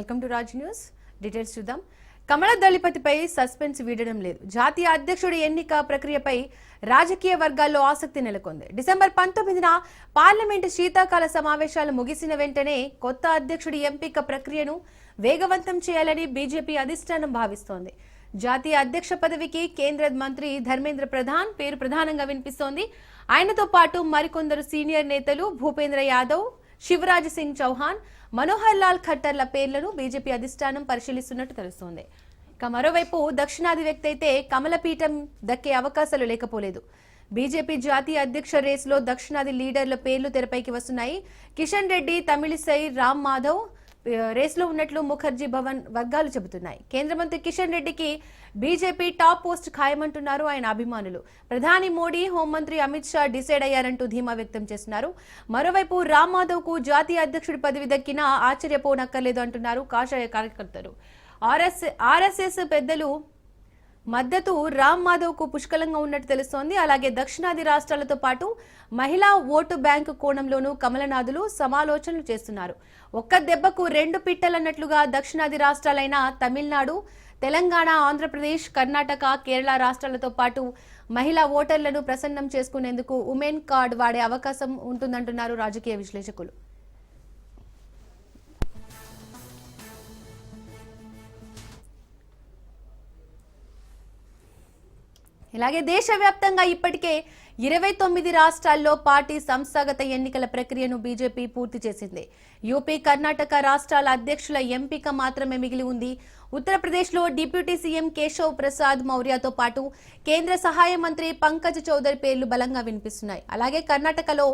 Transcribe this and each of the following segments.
Welcome to Raj news. Details చూద్దాం. Kamala దళిపతిపై suspense వీడడం లేదు. జాతీయ అధ్యక్షుడి ఎన్నిక ప్రక్రియపై రాజకీయ వర్గాల్లో ఆసక్తి నెలకొంది. డిసెంబర్ పంతొమ్మిదిన పార్లమెంటు శీతాకాల సమావేశాలు ముగిసిన వెంటనే కొత్త అధ్యక్షుడి ఎంపిక ప్రక్రియను వేగవంతం చేయాలని బీజేపీ అధిష్టానం భావిస్తోంది. జాతీయ అధ్యక్ష పదవికి కేంద్ర మంత్రి ధర్మేంద్ర ప్రధాన్ పేరు ప్రధానంగా వినిపిస్తోంది. ఆయనతో పాటు మరికొందరు సీనియర్ నేతలు భూపేంద్ర యాదవ్ శివరాజ్ సింగ్ చౌహాన్ మనోహర్ లాల్ ఖట్టర్ల పేర్లను బీజేపీ అధిష్టానం పరిశీలిస్తున్నట్టు తెలుస్తోంది. ఇక మరోవైపు దక్షిణాది వ్యక్తి అయితే కమలపీఠం దక్కే అవకాశాలు లేకపోలేదు. బీజేపీ జాతీయ అధ్యక్ష రేసులో దక్షిణాది లీడర్ల పేర్లు తెరపైకి వస్తున్నాయి. కిషన్ రెడ్డి తమిళిసై రామ్ మాధవ్ రేస్లో ఉన్నట్లు ముఖర్జీ భవన్ వర్గాలు చెబుతున్నాయి. కేంద్ర మంత్రి కిషన్ రెడ్డికి బీజేపీ టాప్ పోస్ట్ ఖాయమంటున్నారు ఆయన అభిమానులు. ప్రధాని మోడీ హోంమంత్రి అమిత్ షా డిసైడ్ అయ్యారంటూ ధీమా వ్యక్తం చేస్తున్నారు. మరోవైపు రామ్ మాధవ్కు జాతీయ అధ్యక్షుడి పదవి దక్కినా ఆశ్చర్యపోనక్కర్లేదు అంటున్నారు కాషాయ కార్యకర్తలు. ఆర్ఎస్ ఆర్ఎస్ఎస్ పెద్దలు మద్దతు రామ్ మాధవ్కు పుష్కలంగా ఉన్నట్టు తెలుస్తోంది. అలాగే దక్షిణాది రాష్ట్రాలతో పాటు మహిళా ఓటు బ్యాంకు కోణంలోనూ కమలనాథులు సమాలోచనలు చేస్తున్నారు. ఒక్క దెబ్బకు రెండు పిట్టలన్నట్లుగా దక్షిణాది రాష్ట్రాలైన తమిళనాడు తెలంగాణ ఆంధ్రప్రదేశ్ కర్ణాటక కేరళ రాష్ట్రాలతో పాటు మహిళా ఓటర్లను ప్రసన్నం చేసుకునేందుకు ఉమెన్ కార్డ్ వాడే అవకాశం ఉంటుందంటున్నారు రాజకీయ విశ్లేషకులు. ఇలాగే దేశవ్యాప్తంగా ఇప్పటికే ఇరవై తొమ్మిది రాష్ట్రాల్లో పార్టీ సంస్థాగత ఎన్నికల ప్రక్రియను బీజేపీ పూర్తి చేసింది. యూపీ కర్ణాటక రాష్ట్రాల అధ్యక్షుల ఎంపిక మాత్రమే మిగిలి ఉంది. ఉత్తరప్రదేశ్లో డిప్యూటీ సీఎం కేశవ్ ప్రసాద్ మౌర్యతో పాటు కేంద్ర సహాయ మంత్రి పంకజ్ చౌదరి పేర్లు బలంగా వినిపిస్తున్నాయి. అలాగే కర్ణాటకలో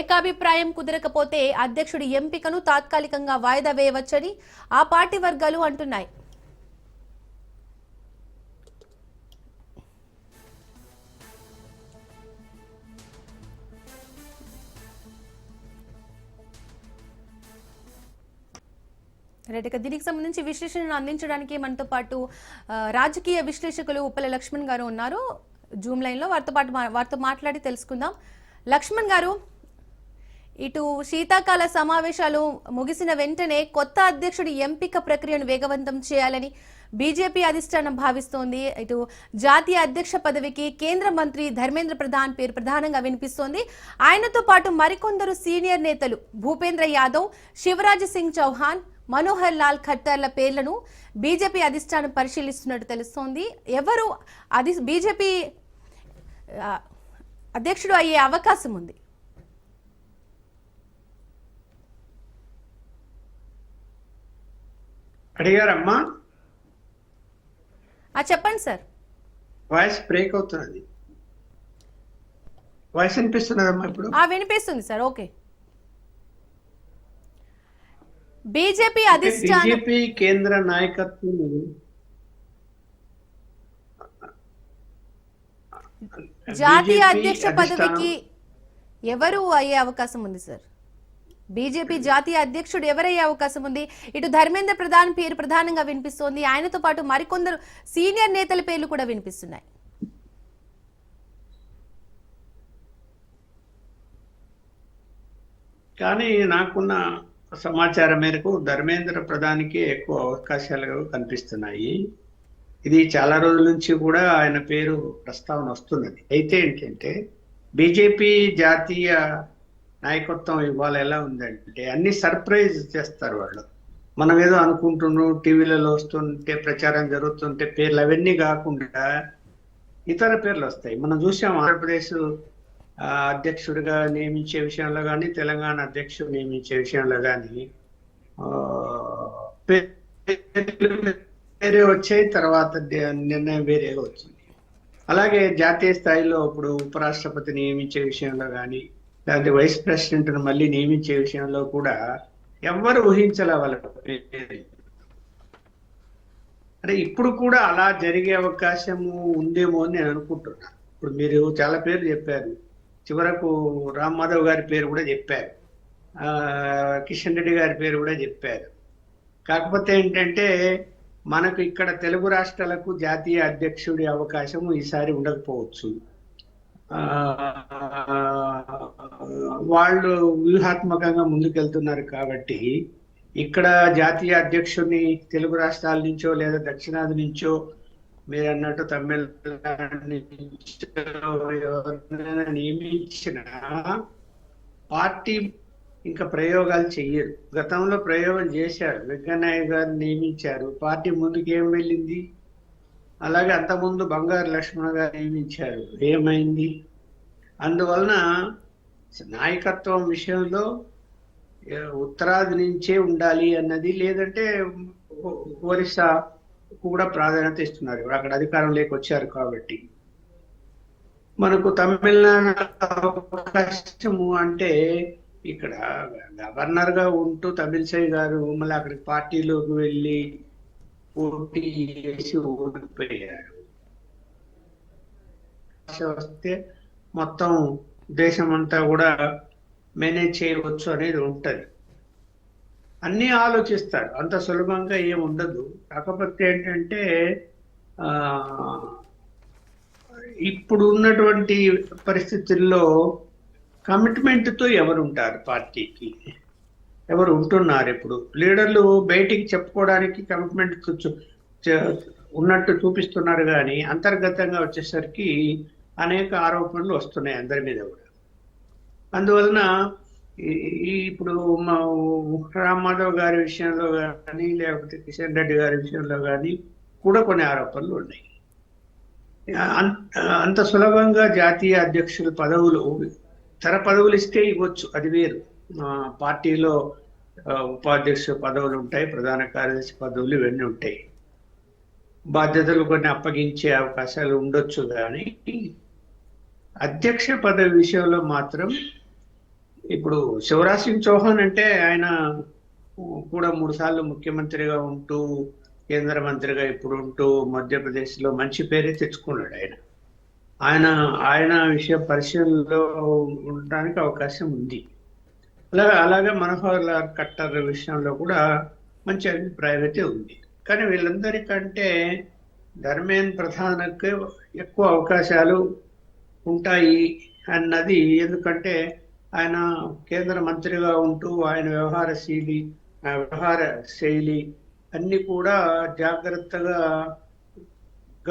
ఏకాభిప్రాయం కుదరకపోతే అధ్యక్షుడి ఎంపికను తాత్కాలికంగా వాయిదా వేయవచ్చని ఆ పార్టీ వర్గాలు అంటున్నాయి. రైట్ ఇక దీనికి సంబంధించి విశ్లేషణను అందించడానికి మనతో పాటు రాజకీయ విశ్లేషకులు ఉప్పల లక్ష్మణ్ గారు ఉన్నారు. జూమ్ లైన్లో వారితో పాటు మా- వారితో మాట్లాడి తెలుసుకుందాం. లక్ష్మణ్ గారు ఇటు శీతాకాల సమావేశాలు ముగిసిన వెంటనే కొత్త అధ్యక్షుడి ఎంపిక ప్రక్రియను వేగవంతం చేయాలని బీజేపీ అధిష్టానం భావిస్తోంది. ఇటు జాతీయ అధ్యక్ష పదవికి కేంద్ర మంత్రి ధర్మేంద్ర ప్రధాన్ పేరు ప్రధానంగా వినిపిస్తోంది. ఆయనతో పాటు మరికొందరు సీనియర్ నేతలు భూపేంద్ర యాదవ్ శివరాజ్ సింగ్ చౌహాన్ మనోహర్ లాల్ ఖట్టర్ల పేర్లను బీజేపీ అధిష్టానం పరిశీలిస్తున్నట్టు తెలుస్తోంది. ఎవరు అది బీజేపీ అధ్యక్షుడు అయ్యే అవకాశం ఉంది. అడిగారమ్మా? చెప్పండి సార్. వాయిస్ బ్రేక్ అవుతున్నది. వాయిస్ అనిపిస్తున్నదమ్మా ఇప్పుడు? ఆ వినిపిస్తుంది సార్. ఓకే. బీజేపీ అధిష్టానం బీజేపీ కేంద్ర నాయకత్వం జాతీయ అధ్యక్ష పదవికి ఎవరు అయ్యే అవకాశం ఉంది సార్? బీజేపీ జాతీయ అధ్యక్షుడు ఎవరయ్యే అవకాశం ఉంది? ఇటు ధర్మేంద్ర ప్రధాన్ పేరు ప్రధానంగా వినిపిస్తోంది. ఆయనతో పాటు మరికొందరు సీనియర్ నేతల పేర్లు కూడా వినిపిస్తున్నాయి. కానీ నాకున్న సమాచారం మేరకు ధర్మేంద్ర ప్రధానికి ఎక్కువ అవకాశాలు కనిపిస్తున్నాయి. ఇది చాలా రోజుల నుంచి కూడా ఆయన పేరు ప్రస్తావన వస్తున్నది. అయితే ఏంటంటే బీజేపీ జాతీయ నాయకత్వం ఇవాళ ఎలా ఉందంటే అన్ని సర్ప్రైజ్ చేస్తారు వాళ్ళు. మనం ఏదో అనుకుంటున్నాం టీవీలలో వస్తుంటే ప్రచారం జరుగుతుంటే పేర్లు అవన్నీ కాకుండా ఇతర పేర్లు వస్తాయి. మనం చూసాం ఆంధ్రప్రదేశ్ అధ్యక్షుడిగా నియమించే విషయంలో కానీ తెలంగాణ అధ్యక్షుడు నియమించే విషయంలో కానీ వేరే వచ్చాయి తర్వాత నిర్ణయం వేరేగా వచ్చింది. అలాగే జాతీయ స్థాయిలో ఇప్పుడు ఉపరాష్ట్రపతి నియమించే విషయంలో కానీ లేకపోతే వైస్ ప్రెసిడెంట్ను మళ్ళీ నియమించే విషయంలో కూడా ఎవ్వరు ఊహించలే వాళ్ళ అంటే ఇప్పుడు కూడా అలా జరిగే అవకాశము ఉందేమో అని నేను అనుకుంటున్నాను ఇప్పుడు మీరు చాలా పేర్లు చెప్పారు. చివరకు రామ్ మాధవ్ గారి పేరు కూడా చెప్పారు. ఆ, కిషన్ రెడ్డి గారి పేరు కూడా చెప్పారు. కాకపోతే ఏంటంటే మనకు ఇక్కడ తెలుగు రాష్ట్రాలకు జాతీయ అధ్యక్షుడి అవకాశం ఈసారి ఉండకపోవచ్చు. వాళ్ళు వ్యూహాత్మకంగా ముందుకెళ్తున్నారు కాబట్టి ఇక్కడ జాతీయ అధ్యక్షుడిని తెలుగు రాష్ట్రాల నుంచో లేదా దక్షిణాది నుంచో మీరు అన్నట్టు తమిళనాడు నియమించిన పార్టీ ఇంకా ప్రయోగాలు చెయ్యరు. గతంలో ప్రయోగం చేశారు. వెంకయ్య గారు నియమించారు. పార్టీ ముందుకు ఏం వెళ్ళింది? అలాగే అంతకుముందు బంగారు లక్ష్మణ గారు నియమించారు. ఏమైంది? అందువలన నాయకత్వం విషయంలో ఉత్తరాది నుంచే ఉండాలి అన్నది లేదంటే ఒరిస్సా కూడా ప్రాధాన్యత ఇస్తున్నారు. ఇప్పుడు అక్కడ అధికారంలోకి వచ్చారు కాబట్టి. మనకు తమిళనాడు అవకాశము అంటే ఇక్కడ గవర్నర్గా ఉంటూ తమిళసై గారు మళ్ళీ అక్కడికి పార్టీలోకి వెళ్ళి పోటీ చేసి ఓడిపోయారు. వస్తే మొత్తం దేశం అంతా కూడా మేనేజ్ చేయవచ్చు అనేది ఉంటది. అన్ని ఆలోచిస్తారు అంత సులభంగా ఏం ఉండదు. కాకపోతే ఏంటంటే ఇప్పుడు ఉన్నటువంటి పరిస్థితుల్లో కమిట్మెంట్తో ఎవరు ఉంటారు పార్టీకి? ఎవరు ఉంటున్నారు ఇప్పుడు? లీడర్లు బయటికి చెప్పుకోవడానికి కమిట్మెంట్ ఉన్నట్టు చూపిస్తున్నారు కానీ అంతర్గతంగా వచ్చేసరికి అనేక ఆరోపణలు వస్తున్నాయి అందరి మీద కూడా. అందువలన ఇప్పుడు మా రామ్ గారి విషయంలో కానీ లేకపోతే కిషన్ రెడ్డి గారి విషయంలో కానీ కూడా కొన్ని ఆరోపణలు ఉన్నాయి. అంత సులభంగా జాతీయ అధ్యక్షుల పదవులు తర పదవులు ఇస్తే ఇవ్వచ్చు అది వేరు. పార్టీలో ఆ, ఉపాధ్యక్ష పదవులు ఉంటాయి ప్రధాన కార్యదర్శి పదవులు ఇవన్నీ ఉంటాయి. బాధ్యతలు కొన్ని అప్పగించే అవకాశాలు ఉండొచ్చు కానీ అధ్యక్ష పదవి విషయంలో మాత్రం ఇప్పుడు శివరాజ్ సింగ్ చౌహాన్ అంటే ఆయన కూడా మూడు సార్లు ముఖ్యమంత్రిగా ఉంటూ కేంద్ర మంత్రిగా ఇప్పుడు ఉంటూ మధ్యప్రదేశ్లో మంచి పేరే తెచ్చుకున్నాడు ఆయన. ఆయన ఆయన విషయ పరిశీలనలో ఉండడానికి అవకాశం ఉంది. అలాగే అలాగే మనోహర్ లాల్ కట్టర్ విషయంలో కూడా మంచి అభిప్రాయం అయితే ఉంది. కానీ వీళ్ళందరికంటే ధర్మేంద్ర ప్రధానకు ఎక్కువ అవకాశాలు ఉంటాయి అన్నది ఎందుకంటే ఆయన కేంద్ర మంత్రిగా ఉంటూ ఆయన వ్యవహార శైలి వ్యవహార శైలి అన్ని కూడా జాగ్రత్తగా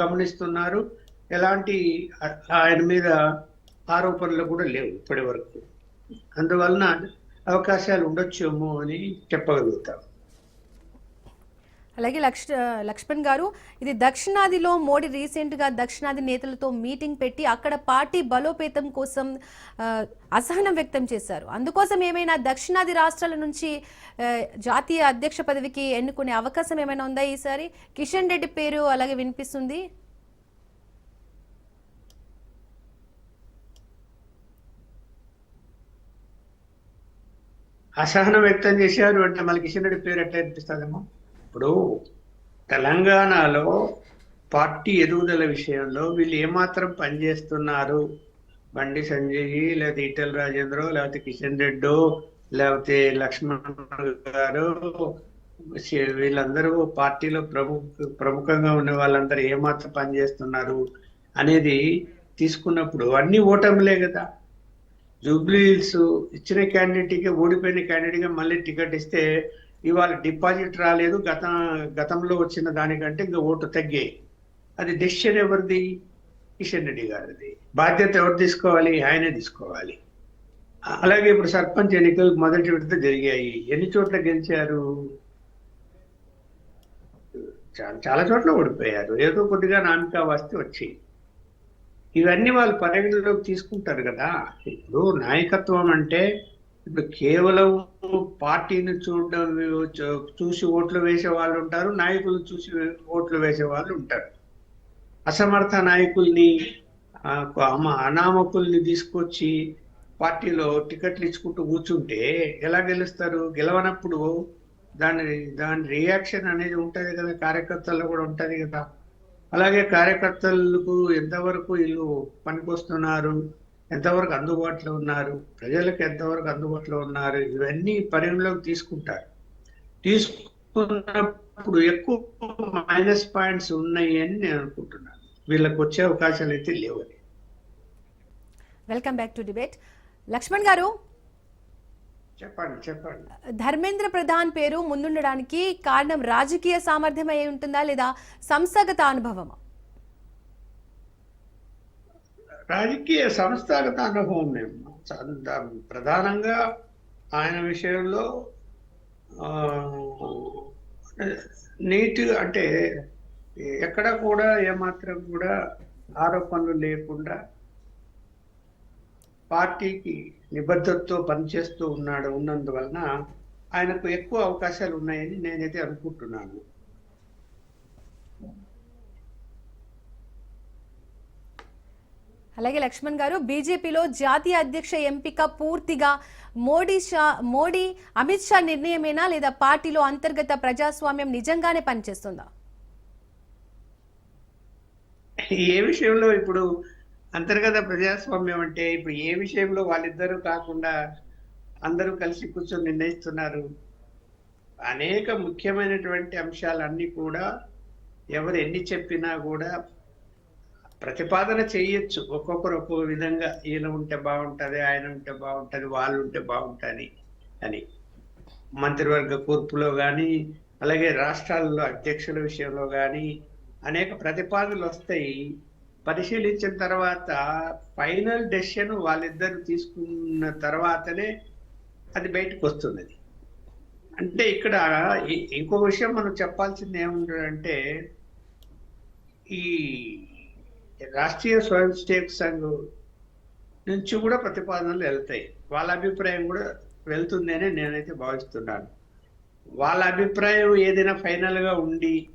గమనిస్తున్నారు. ఎలాంటి ఆయన మీద ఆరోపణలు కూడా లేవు ఇప్పటి వరకు. అందువలన అవకాశాలు ఉండొచ్చేమో అని చెప్పగలుగుతాం. అలాగే లక్ష లక్ష్మణ్ గారు ఇది దక్షిణాదిలో మోడీ రీసెంట్గా దక్షిణాది నేతలతో మీటింగ్ పెట్టి అక్కడ పార్టీ బలోపేతం కోసం అసహనం వ్యక్తం చేశారు. అందుకోసం ఏమైనా దక్షిణాది రాష్ట్రాల నుంచి జాతీయ అధ్యక్ష పదవికి ఎన్నుకునే అవకాశం ఏమైనా ఉందా ఈసారి? కిషన్ రెడ్డి పేరు అలాగే వినిపిస్తుంది. అసహనం వ్యక్తం చేశారు అంటే మళ్ళీ కిషన్ రెడ్డి పేరు ఎట్లా అనిపిస్తుందేమో ఇప్పుడు తెలంగాణలో పార్టీ ఎదుగుదల విషయంలో వీళ్ళు ఏమాత్రం పనిచేస్తున్నారు బండి సంజయ్ లేకపోతే ఈటల రాజేంద్ర లేకపోతే కిషన్ రెడ్డో లేకపోతే లక్ష్మణ్ గారు వీళ్ళందరూ పార్టీలో ప్రముఖ ప్రముఖంగా ఉన్న వాళ్ళందరూ ఏమాత్రం పనిచేస్తున్నారు అనేది తీసుకున్నప్పుడు అన్ని ఓటములే కదా. జూబ్లీ హిల్స్ ఇచ్చిన క్యాండిడేట్కి ఓడిపోయిన క్యాండిడేట్గా మళ్ళీ టికెట్ ఇస్తే ఇవాళ డిపాజిట్ రాలేదు గత గతంలో వచ్చిన దానికంటే ఇంకా ఓటు తగ్గాయి అది డెసిషన్ ఎవరిది? కిషన్ రెడ్డి గారిది. బాధ్యత ఎవరు తీసుకోవాలి? ఆయనే తీసుకోవాలి. అలాగే ఇప్పుడు సర్పంచ్ ఎన్నికలు మొదటి విడత జరిగాయి. ఎన్ని చోట్ల గెలిచారు? చాలా చాలా చోట్ల ఓడిపోయారు. ఏదో కొద్దిగా నామికా వస్తే వచ్చాయి ఇవన్నీ వాళ్ళు పరిగణలోకి తీసుకుంటారు కదా. ఇప్పుడు నాయకత్వం అంటే ఇప్పుడు కేవలం పార్టీని చూడడం చూసి ఓట్లు వేసే వాళ్ళు ఉంటారు నాయకులు చూసి ఓట్లు వేసే వాళ్ళు ఉంటారు. అసమర్థ నాయకుల్ని ఆ, అనామకుల్ని తీసుకొచ్చి పార్టీలో టికెట్లు ఇచ్చుకుంటూ కూర్చుంటే ఎలా గెలుస్తారు? గెలవనప్పుడు దాని దాని రియాక్షన్ అనేది ఉంటుంది కదా కార్యకర్తల్లో కూడా ఉంటుంది కదా. అలాగే కార్యకర్తలకు ఎంతవరకు వీళ్ళు పనికొస్తున్నారు? ఎంతవరకు అందుబాటులో ఉన్నారు? ప్రజలకు ఎంతవరకు అందుబాటులో ఉన్నారు? ఇవన్నీ పరిగణలోకి తీసుకుంటారు. తీసుకున్నప్పుడు ఎక్కువ మైనస్ పాయింట్స్ ఉన్నాయి అని నేను అనుకుంటున్నాను. వీళ్ళకి వచ్చే అవకాశాలు అయితే లేవని welcome back to debate Laxman garu చెప్పండి చెప్పండి. ధర్మేంద్ర ప్రధాన్ పేరు ముందుండడానికి కారణం రాజకీయ సామర్థ్యం అయి ఉంటుందా లేదా సంస్థాగత అనుభవమా? రాజకీయ సంస్థాగత అనుభవం మేము ప్రధానంగా ఆయన విషయంలో నీట్ అంటే ఎక్కడ కూడా ఏమాత్రం కూడా ఆరోపణలు లేకుండా పార్టీకి నిబద్ధతతో పనిచేస్తూ ఉన్నాడు. ఉన్నందువలన ఆయనకు ఎక్కువ అవకాశాలు ఉన్నాయని నేనైతే అనుకుంటున్నాను. అలాగే లక్ష్మణ్ గారు బీజేపీలో జాతీయ అధ్యక్ష ఎంపిక పూర్తిగా మోడీ షా మోడీ అమిత్ షా నిర్ణయమేనా లేదా పార్టీలో అంతర్గత ప్రజాస్వామ్యం నిజంగానే పనిచేస్తుందా? ఏ విషయంలో ఇప్పుడు అంతర్గత ప్రజాస్వామ్యం అంటే ఇప్పుడు ఏ విషయంలో వాళ్ళిద్దరూ కాకుండా అందరూ కలిసి కూర్చొని నిర్ణయిస్తున్నారు? అనేక ముఖ్యమైనటువంటి అంశాలన్నీ కూడా ఎవరు ఎన్ని చెప్పినా కూడా ప్రతిపాదన చేయొచ్చు. ఒక్కొక్కరు ఒక్కొక్క విధంగా ఈయన ఉంటే బాగుంటుంది ఆయన ఉంటే బాగుంటుంది వాళ్ళు ఉంటే బాగుంటుంది అని. మంత్రివర్గ కూర్పులో కానీ అలాగే రాష్ట్రాల్లో అధ్యక్షుల విషయంలో కానీ అనేక ప్రతిపాదనలు వస్తాయి. పరిశీలించిన తర్వాత ఫైనల్ డెసిషన్ వాళ్ళిద్దరు తీసుకున్న తర్వాతనే అది బయటకు వస్తుంది. అంటే ఇక్కడ ఇంకో విషయం మనం చెప్పాల్సింది ఏముందంటే ఈ రాష్ట్రీయ స్వయం సేవక సంఘం నుంచి కూడా ప్రతిపాదనలు వెళ్తాయి. వాళ్ళ అభిప్రాయం కూడా వెళ్తుందని నేనైతే భావిస్తున్నాను. వాళ్ళ అభిప్రాయం ఏదైనా ఫైనల్గా ఉండి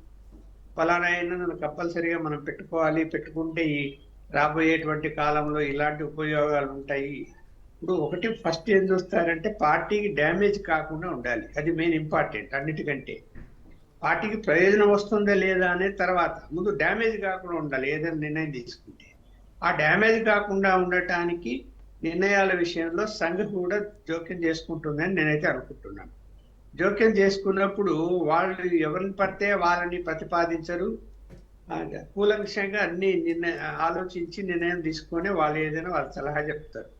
ఫలానా అయినా నన్ను మనం పెట్టుకోవాలి పెట్టుకుంటే ఈ రాబోయేటువంటి కాలంలో ఇలాంటి ఉపయోగాలు ఉంటాయి. ఇప్పుడు ఒకటి ఫస్ట్ ఏం చూస్తారంటే పార్టీకి డ్యామేజ్ కాకుండా ఉండాలి. అది మెయిన్ ఇంపార్టెంట్ అన్నిటికంటే. పార్టీకి ప్రయోజనం వస్తుందా లేదా అనేది తర్వాత ముందు డ్యామేజ్ కాకుండా ఉండాలి ఏదైనా నిర్ణయం తీసుకుంటే. ఆ డ్యామేజ్ కాకుండా ఉండటానికి నిర్ణయాల విషయంలో సంఘ కూడా జోక్యం చేసుకుంటుందని నేనైతే అనుకుంటున్నాను. జోక్యం చేసుకున్నప్పుడు వాళ్ళు ఎవరిని పడితే వాళ్ళని ప్రతిపాదించరు. ఆ, కూలంకషంగా అన్ని నిర్ణయ ఆలోచించి నిర్ణయం తీసుకొని వాళ్ళు ఏదైనా వాళ్ళ సలహా చెప్తారు.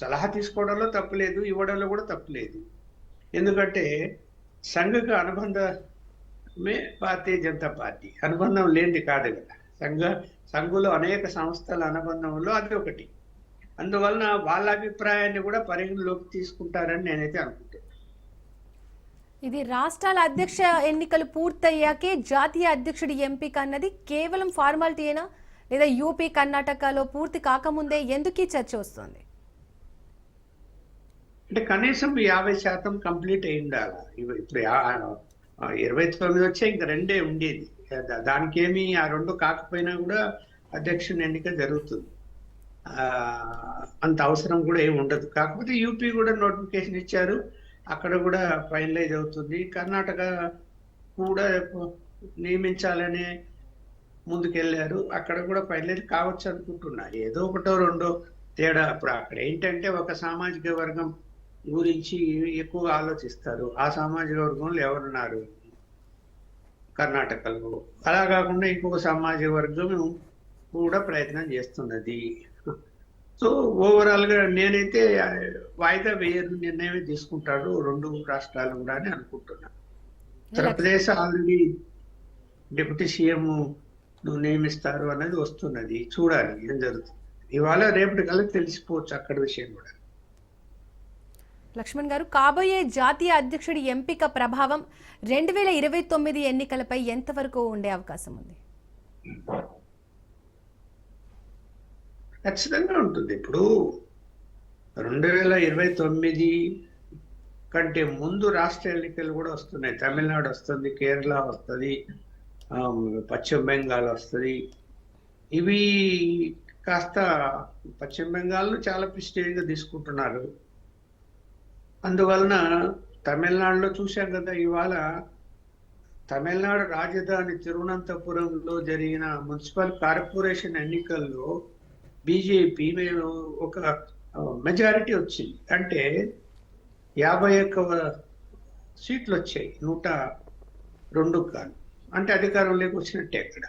సలహా తీసుకోవడంలో తప్పులేదు ఇవ్వడంలో కూడా తప్పులేదు ఎందుకంటే సంఘకు అనుబంధమే భారతీయ జనతా పార్టీ. అనుబంధం లేనిది కాదు కదా. సంఘ సంఘులో అనేక సంస్థల అనుబంధంలో అది ఒకటి. అందువలన వాళ్ళ అభిప్రాయాన్ని కూడా పరిగణలోకి తీసుకుంటారని నేనైతే అనుకుంటున్నాను ఇది రాష్ట్రాల అధ్యక్ష ఎన్నికలు పూర్తయ్యాకే జాతీయ అధ్యక్షుడి ఎంపిక అన్నది కేవలం ఫార్మాలిటీయేనా? లేదా యూపీ కర్ణాటకలో పూర్తి కాకముందే ఎందుకు ఈ చర్చ వస్తుంది? అంటే కనీసం యాభై శాతం కంప్లీట్ అయి ఉండాలి. ఇప్పుడు ఇరవై తొమ్మిది వచ్చే ఇంకా రెండే ఉండేది. దానికేమీ ఆ రెండు కాకపోయినా కూడా అధ్యక్షుని ఎన్నిక జరుగుతుంది. అంత అవసరం కూడా ఏమి ఉండదు. కాకపోతే యూపీ కూడా నోటిఫికేషన్ ఇచ్చారు. అక్కడ కూడా ఫైనలైజ్ అవుతుంది. కర్ణాటక కూడా నియమించాలనే ముందుకెళ్ళారు. అక్కడ కూడా ఫైనలైజ్ కావచ్చు అనుకుంటున్నా. ఏదో ఒకటో రెండో తేడా. అప్పుడు అక్కడ ఏంటంటే ఒక సామాజిక వర్గం గురించి ఎక్కువగా ఆలోచిస్తారు. ఆ సామాజిక వర్గంలో ఎవరున్నారు? కర్ణాటకలో. అలా కాకుండా ఇంకొక సామాజిక వర్గం కూడా ప్రయత్నం చేస్తున్నది. సో ఓవరాల్గా నేనైతే వాయిదా వేయని నిర్ణయమే తీసుకుంటాడు రెండు రాష్ట్రాలు కూడా అని అనుకుంటున్నాను ఉత్తరప్రదేశ్ ఆల్రెడీ డిప్యూటీ సీఎం నియమిస్తారు అనేది వస్తున్నది. చూడాలి ఏం జరుగుతుంది. ఇవాళ రేపటి కల్లా తెలిసిపోవచ్చు అక్కడ విషయం కూడా. లక్ష్మణ్ గారు కాబోయే జాతీయ అధ్యక్షుడి ఎంపిక ప్రభావం రెండు వేల ఇరవై తొమ్మిది ఎన్నికలపై ఎంతవరకు ఉండే అవకాశం ఉంది? ఖచ్చితంగా ఉంటుంది. ఇప్పుడు రెండు వేల ఇరవై తొమ్మిది కంటే ముందు రాష్ట్ర ఎన్నికలు కూడా వస్తున్నాయి. తమిళనాడు వస్తుంది కేరళ వస్తుంది పశ్చిమ బెంగాల్ వస్తుంది. ఇవి కాస్త పశ్చిమ బెంగాల్ను చాలా ప్రిస్టేజ్గా తీసుకుంటున్నారు. అందువలన తమిళనాడులో చూశాం కదా ఇవాళ తమిళనాడు రాజధాని తిరువనంతపురంలో జరిగిన మున్సిపల్ కార్పొరేషన్ ఎన్నికల్లో బీజేపీ మేము ఒక మెజారిటీ వచ్చింది. అంటే యాభై ఒక్క సీట్లు వచ్చాయి నూట రెండు కాదు. అంటే అధికారంలోకి వచ్చినట్టే అక్కడ.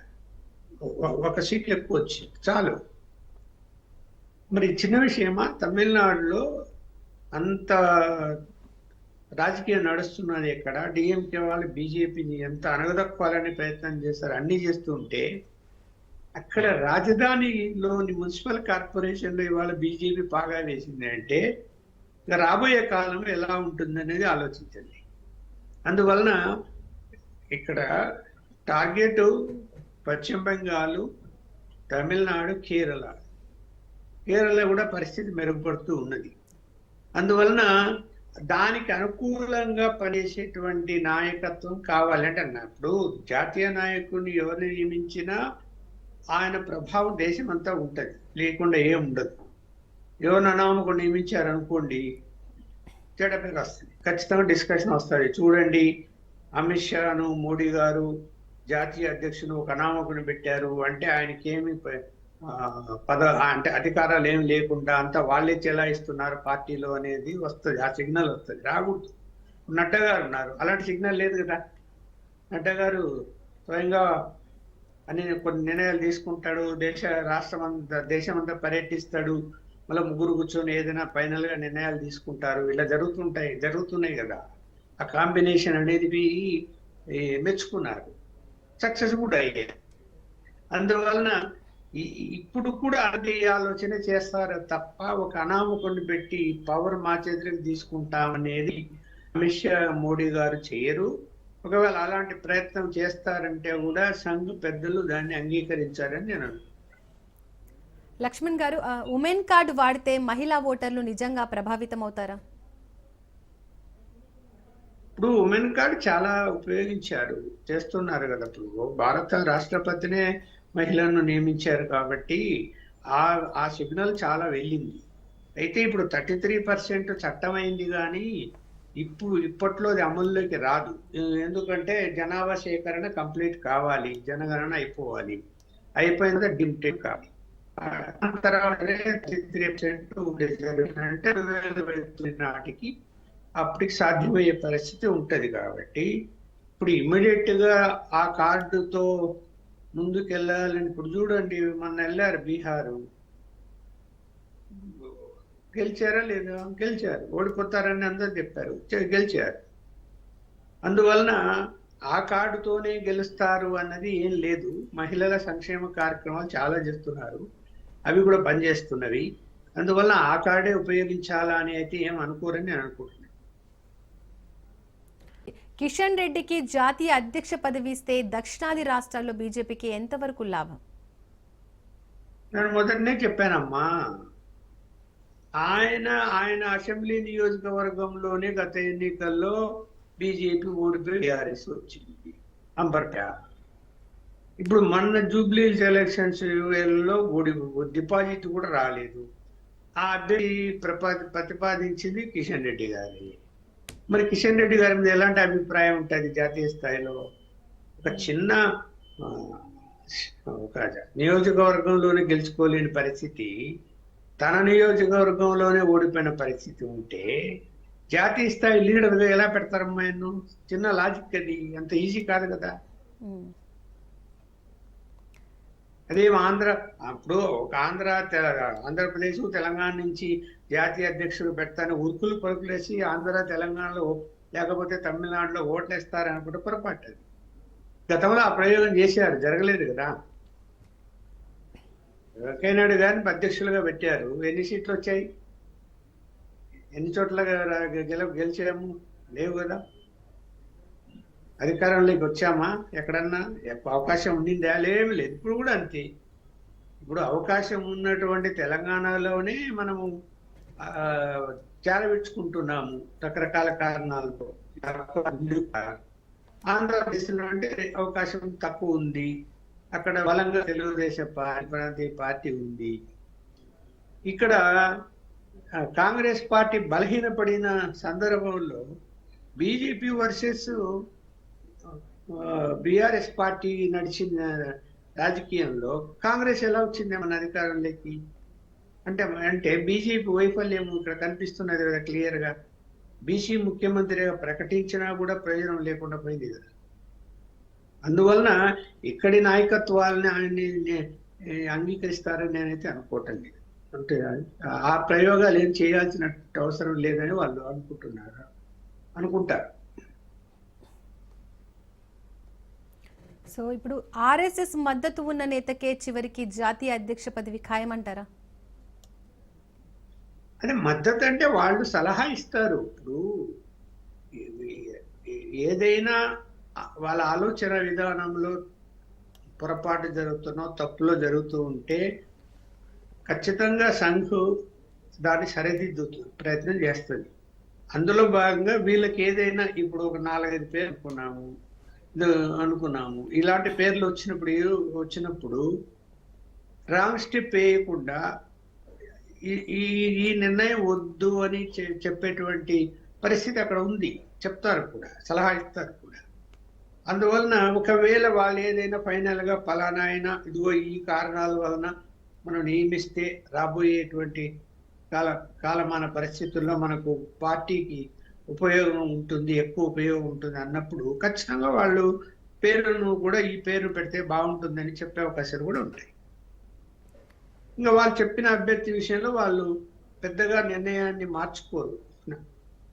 ఒక సీట్లు ఎక్కువ వచ్చింది. చాలు. మరి చిన్న విషయమా తమిళనాడులో అంత రాజకీయం నడుస్తున్నది ఎక్కడ? డిఎంకే వాళ్ళు బీజేపీని ఎంత అనగదొక్కాలని ప్రయత్నం చేస్తారు అన్ని చేస్తుంటే అక్కడ రాజధానిలోని మున్సిపల్ కార్పొరేషన్లో ఇవాళ బీజేపీ బాగా వేసింది అంటే ఇక రాబోయే కాలంలో ఎలా ఉంటుందనేది ఆలోచించండి. అందువలన ఇక్కడ టార్గెట్ పశ్చిమ బెంగాల్ తమిళనాడు కేరళ. కేరళ కూడా పరిస్థితి మెరుగుపడుతూ ఉన్నది. అందువలన దానికి అనుకూలంగా పనిచేసేటువంటి నాయకత్వం కావాలంటే అన్నప్పుడు జాతీయ నాయకుడిని ఎవరిని నియమించినా ఆయన ప్రభావం దేశం అంతా ఉంటుంది లేకుండా ఏం ఉండదు. ఎవరిని అనామకుడు నియమించారు అనుకోండి పేరు వస్తుంది. ఖచ్చితంగా డిస్కషన్ వస్తుంది. చూడండి అమిత్ షాను మోడీ గారు జాతీయ అధ్యక్షుడు ఒక అనామకుని పెట్టారు అంటే ఆయనకి ఏమి పద అంటే అధికారాలు ఏమి లేకుండా అంతా వాళ్ళే చెలాయిస్తున్నారు పార్టీలో అనేది వస్తుంది. ఆ సిగ్నల్ వస్తుంది. రాకూడదు. నడ్డా గారు ఉన్నారు. అలాంటి సిగ్నల్ లేదు కదా. నడ్డా గారు స్వయంగా అన్ని కొన్ని నిర్ణయాలు తీసుకుంటాడు. దేశ రాష్ట్రం అంతా దేశం అంతా పర్యటిస్తాడు. మళ్ళీ ముగ్గురు కూర్చొని ఏదైనా ఫైనల్గా నిర్ణయాలు తీసుకుంటారు. ఇలా జరుగుతుంటాయి జరుగుతున్నాయి కదా. ఆ కాంబినేషన్ అనేది మెచ్చుకున్నారు. సక్సెస్ కూడా అయ్యారు. అందువలన ఇప్పుడు కూడా అదే ఆలోచన చేస్తారు తప్ప ఒక అనామకుడిని పెట్టి పవర్ మా చేతులకు తీసుకుంటామనేది అమిత్ షా మోడీ గారు చేయరు. ఒకవేళ అలాంటి ప్రయత్నం చేస్తారంటే కూడా సంఘ పెద్దలు దాన్ని అంగీకరించారని నేను. లక్ష్మణ్ గారు ఆ, ఉమెన్ కార్డు వాడితే మహిళా ఓటర్లు నిజంగా ప్రభావితం అవుతారా ఇప్పుడు ఉమెన్ కార్డ్ చాలా ఉపయోగించారు. చేస్తున్నారు కదా ఇప్పుడు. భారత రాష్ట్రపతినే మహిళలను నియమించారు కాబట్టి ఆ ఆ సిగ్నల్ చాలా వెళ్ళింది. అయితే ఇప్పుడు థర్టీ త్రీ పర్సెంట్ చట్టమైంది కానీ ఇప్పుడు ఇప్పట్లో అది అమల్లోకి రాదు. ఎందుకంటే జనాభా సేకరణ కంప్లీట్ కావాలి జనగణన అయిపోవాలి. అయిపోయిన తర్వాత డిమ్టెక్ కావాలి తర్వాత నాటికి అప్పటికి సాధ్యమయ్యే పరిస్థితి ఉంటది కాబట్టి ఇప్పుడు ఇమ్మీడియట్గా ఆ కార్డుతో ముందుకెళ్ళాలని. ఇప్పుడు చూడండి మొన్న వెళ్ళారు బీహారు. గెలిచారా లేదా? గెలిచారు. ఓడిపోతారని అందరూ చెప్పారు. గెలిచారు. అందువలన ఆ కార్డుతోనే గెలుస్తారు అన్నది ఏం లేదు. మహిళల సంక్షేమ కార్యక్రమాలు చాలా చేస్తున్నారు. అవి కూడా పనిచేస్తున్నవి. అందువల్ల ఆ కార్డే ఉపయోగించాలా అని అయితే ఏం అనుకోరని నేను అనుకుంటున్నాను కిషన్ రెడ్డికి జాతీయ అధ్యక్ష పదవి ఇస్తే దక్షిణాది రాష్ట్రాల్లో బీజేపీకి ఎంతవరకు లాభం? నేను మొదటనే చెప్పానమ్మా. ఆయన ఆయన అసెంబ్లీ నియోజకవర్గంలోనే గత ఎన్నికల్లో బీజేపీ ఓడిపోయి టీఆర్ఎస్ వచ్చింది అంబర్ట ఇప్పుడు మొన్న జూబ్లీ ఎలక్షన్స్లో ఓడి డిపాజిట్ కూడా రాలేదు. ఆ అభ్యర్థి ప్రతిపాదించింది కిషన్ రెడ్డి గారి. మరి కిషన్ రెడ్డి గారి మీద ఎలాంటి అభిప్రాయం ఉంటుంది జాతీయ స్థాయిలో? ఒక చిన్న ఒక నియోజకవర్గంలోనే గెలుచుకోలేని పరిస్థితి తన నియోజకవర్గంలోనే ఓడిపోయిన పరిస్థితి ఉంటే జాతీయ స్థాయి లీడర్గా ఎలా పెడతారమ్మా ఆయన్ను చిన్న లాజిక్ అది అంత ఈజీ కాదు కదా. అదే ఆంధ్ర అప్పుడు ఒక ఆంధ్ర ఆంధ్రప్రదేశ్ తెలంగాణ నుంచి జాతీయ అధ్యక్షుడు పెడతాను ఉరుకులు పరుకులేసి ఆంధ్ర తెలంగాణలో లేకపోతే తమిళనాడులో ఓట్లేస్తారు అనుకుంటే పొరపాటు అది. గతంలో ఆ ప్రయోగం చేశారు జరగలేదు కదా. వెంకయ్యనాయుడు గారిని అధ్యక్షులుగా పెట్టారు. ఎన్ని సీట్లు వచ్చాయి? ఎన్ని చోట్ల గెల గెలిచాము? లేవు కదా. అధికారంలోకి వచ్చామా? ఎక్కడన్నా? ఎక్కువ అవకాశం ఉండిందా? లేమి లేదు. ఇప్పుడు కూడా అంతే. ఇప్పుడు అవకాశం ఉన్నటువంటి తెలంగాణలోనే మనము ఆ, చేరవిచ్చుకుంటున్నాము రకరకాల కారణాలతో. ఆంధ్రప్రదేశ్లో అంటే అవకాశం తక్కువ ఉంది. అక్కడ బలంగా తెలుగుదేశం పార్టీ ప్రాంతీయ పార్టీ ఉంది. ఇక్కడ కాంగ్రెస్ పార్టీ బలహీనపడిన సందర్భంలో బీజేపీ వర్సెస్ బీఆర్ఎస్ పార్టీ నడిచిన రాజకీయంలో కాంగ్రెస్ ఎలా వచ్చింది మన అధికారంలోకి అంటే అంటే బీజేపీ వైఫల్యం ఇక్కడ కనిపిస్తున్నది కదా క్లియర్గా బీసీ ముఖ్యమంత్రిగా ప్రకటించినా కూడా ప్రయోజనం లేకుండా పోయింది కదా. అందువలన ఇక్కడి నాయకత్వాలని ఆయన్ని నే- అంగీకరిస్తారని నేనైతే అనుకోవటం లేదు. అంటే ఆ ప్రయోగాలు ఏం చేయాల్సిన అవసరం లేదని వాళ్ళు అనుకుంటున్నారు అనుకుంటారు. సో ఇప్పుడు ఆర్ఎస్ఎస్ మద్దతు ఉన్న నేతకే చివరికి జాతీయ అధ్యక్ష పదవి ఖాయమంటారా? అదే మద్దతు అంటే వాళ్ళు సలహా ఇస్తారు. ఇప్పుడు ఏదైనా వాళ్ళ ఆలోచన విధానంలో పొరపాటు జరుగుతున్నో తప్పులో జరుగుతూ ఉంటే ఖచ్చితంగా సంఘ్ దాన్ని సరిదిద్దు ప్రయత్నం చేస్తుంది. అందులో భాగంగా వీళ్ళకి ఏదైనా ఇప్పుడు ఒక నాలుగైదు పేరు అనుకున్నాము అనుకున్నాము. ఇలాంటి పేర్లు వచ్చినప్పుడు వచ్చినప్పుడు రాంగ్ స్టెప్ వేయకుండా ఈ ఈ ఈ నిర్ణయం వద్దు అని చె- చెప్పేటువంటి పరిస్థితి అక్కడ ఉంది. చెప్తారు కూడా సలహా ఇస్తారు కూడా. అందువలన ఒకవేళ వాళ్ళు ఏదైనా ఫైనల్గా ఫలానా అయినా ఇదిగో ఈ కారణాల వలన మనం నియమిస్తే రాబోయేటువంటి కాల కాలమాన పరిస్థితుల్లో మనకు పార్టీకి ఉపయోగం ఉంటుంది ఎక్కువ ఉపయోగం ఉంటుంది అన్నప్పుడు ఖచ్చితంగా వాళ్ళు పేరును కూడా ఈ పేరు పెడితే బాగుంటుందని చెప్పే అవకాశాలు కూడా ఉంటాయి. ఇంకా వాళ్ళు చెప్పిన అభ్యర్థి విషయంలో వాళ్ళు పెద్దగా నిర్ణయాన్ని మార్చుకోరు.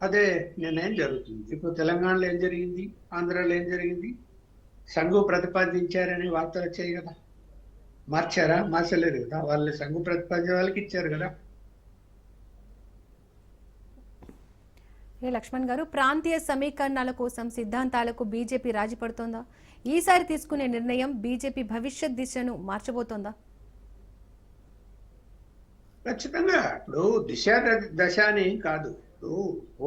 అదే నిర్ణయం జరుగుతుంది. ఇప్పుడు తెలంగాణలో ఏం జరిగింది? ఆంధ్రాలో ఏం జరిగింది? సంఘు ప్రతిపాదించారని వార్తలు వచ్చాయి కదా. మార్చారా? మార్చలేదు కదా. వాళ్ళు సంఘు ప్రతిపాదించే వాళ్ళకి ఇచ్చారు కదా. లక్ష్మణ్ గారు ప్రాంతీయ సమీకరణాల కోసం సిద్ధాంతాలకు బీజేపీ రాజీపడుతోందా? ఈసారి తీసుకునే నిర్ణయం బీజేపీ భవిష్యత్ దిశను మార్చబోతోందా? ఖచ్చితంగా. ఇప్పుడు దిశ దశ అని కాదు. ఇప్పుడు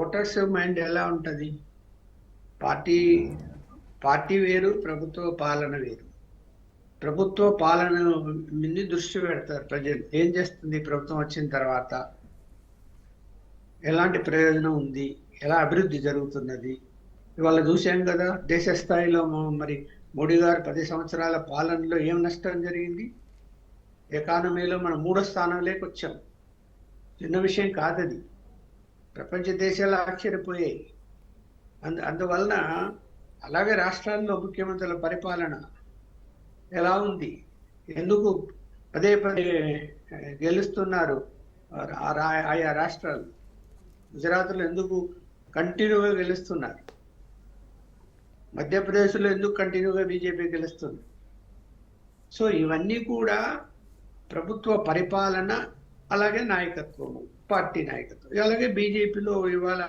ఓటర్స్ మైండ్ ఎలా ఉంటుంది? పార్టీ పార్టీ వేరు ప్రభుత్వ పాలన వేరు. ప్రభుత్వ పాలన మీద దృష్టి పెడతారు ప్రజలు. ఏం చేస్తుంది? ప్రభుత్వం వచ్చిన తర్వాత ఎలాంటి ప్రయోజనం ఉంది? ఎలా అభివృద్ధి జరుగుతున్నది? ఇవాళ చూసాం కదా దేశ స్థాయిలో మరి మోడీ గారు పది సంవత్సరాల పాలనలో ఏం నష్టం జరిగింది? ఎకానమీలో మనం మూడో స్థానంలోకి వచ్చాం. చిన్న విషయం కాదది. ప్రపంచ దేశాలు ఆశ్చర్యపోయాయి. అందు అందువలన అలాగే రాష్ట్రాల్లో ముఖ్యమంత్రుల పరిపాలన ఎలా ఉంది? ఎందుకు పదే పదే గెలుస్తున్నారు? ఆయా రాష్ట్రాలు. గుజరాత్లో ఎందుకు కంటిన్యూగా గెలుస్తున్నారు. మధ్యప్రదేశ్లో ఎందుకు కంటిన్యూగా బీజేపీ గెలుస్తుంది? సో ఇవన్నీ కూడా ప్రభుత్వ పరిపాలన అలాగే నాయకత్వము పార్టీ నాయకత్వం. అలాగే బీజేపీలో ఇవాళ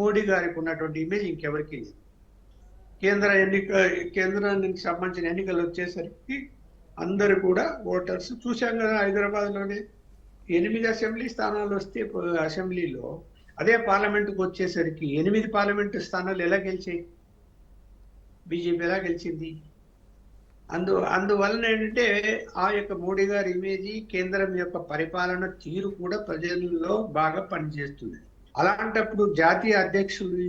మోడీ గారికి ఉన్నటువంటి ఇమేజ్ ఇంకెవరికి లేదు. కేంద్ర ఎన్నిక కేంద్రానికి సంబంధించిన ఎన్నికలు వచ్చేసరికి అందరు కూడా ఓటర్స్ చూశాం కదా హైదరాబాద్లోనే. ఎనిమిది అసెంబ్లీ స్థానాలు వస్తే అసెంబ్లీలో అదే పార్లమెంటుకు వచ్చేసరికి ఎనిమిది పార్లమెంటు స్థానాలు ఎలా గెలిచాయి? బీజేపీ ఎలా గెలిచింది? అందు అందువలన ఏంటంటే ఆ యొక్క మోడీ గారి ఇమేజీ కేంద్రం యొక్క పరిపాలన తీరు కూడా ప్రజల్లో బాగా పనిచేస్తుంది. అలాంటప్పుడు జాతీయ అధ్యక్షుడి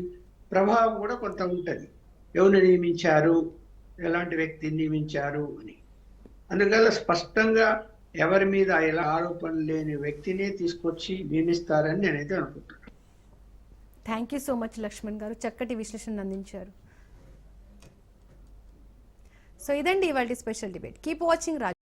ప్రభావం కూడా కొంత ఉంటుంది. ఎవరు నియమించారు? ఎలాంటి వ్యక్తిని నియమించారు అని. అందువల్ల స్పష్టంగా ఎవరి మీద ఎలా ఆరోపణలు లేని వ్యక్తినే తీసుకొచ్చి నియమిస్తారని నేనైతే అనుకుంటున్నాను thank you so much Laxman garu. చక్కటి విశ్లేషణ అందించారు. సో ఇదండి ఇవాళ special debate keep watching Raj